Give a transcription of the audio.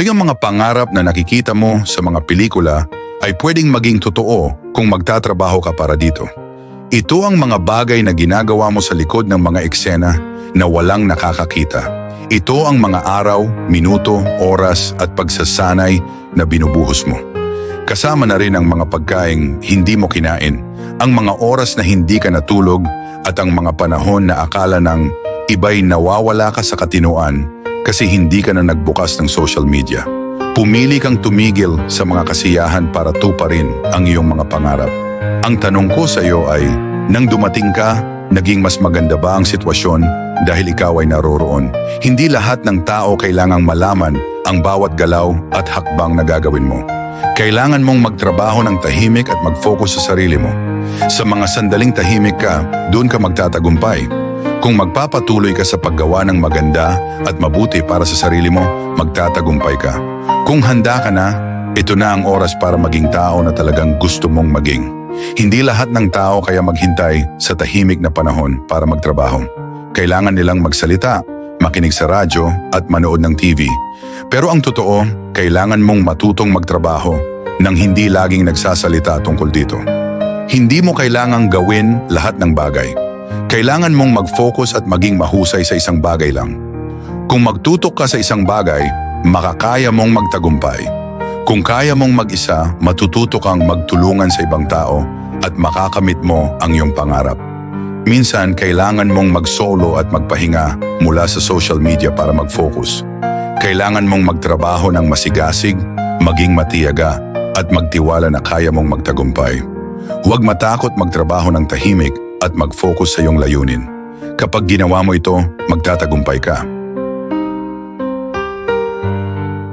Kaya mga pangarap na nakikita mo sa mga pelikula ay pwedeng maging totoo kung magtatrabaho ka para dito. Ito ang mga bagay na ginagawa mo sa likod ng mga eksena na walang nakakakita. Ito ang mga araw, minuto, oras at pagsasanay na binubuhos mo. Kasama na rin ang mga pagkaing hindi mo kinain, ang mga oras na hindi ka natulog at ang mga panahon na akala ng iba'y nawawala ka sa katinuan kasi hindi ka na nagbukas ng social media. Pumili kang tumigil sa mga kasiyahan para tuparin ang iyong mga pangarap. Ang tanong ko sa iyo ay, nang dumating ka, naging mas maganda ba ang sitwasyon dahil ikaw ay naroroon? Hindi lahat ng tao kailangang malaman ang bawat galaw at hakbang na gagawin mo. Kailangan mong magtrabaho ng tahimik at mag-focus sa sarili mo. Sa mga sandaling tahimik ka, doon ka magtatagumpay. Kung magpapatuloy ka sa paggawa ng maganda at mabuti para sa sarili mo, magtatagumpay ka. Kung handa ka na, ito na ang oras para maging tao na talagang gusto mong maging. Hindi lahat ng tao kaya maghintay sa tahimik na panahon para magtrabaho. Kailangan nilang magsalita, makinig sa radyo at manood ng TV. Pero ang totoo, kailangan mong matutong magtrabaho nang hindi laging nagsasalita tungkol dito. Hindi mo kailangang gawin lahat ng bagay. Kailangan mong mag-focus at maging mahusay sa isang bagay lang. Kung magtutok ka sa isang bagay, makakaya mong magtagumpay. Kung kaya mong mag-isa, matututo kang magtulungan sa ibang tao at makakamit mo ang iyong pangarap. Minsan, kailangan mong mag-solo at magpahinga mula sa social media para mag-focus. Kailangan mong magtrabaho ng masigasig, maging matiyaga, at magtiwala na kaya mong magtagumpay. Huwag matakot magtrabaho ng tahimik at mag-focus sa iyong layunin. Kapag ginawa mo ito, magtatagumpay ka.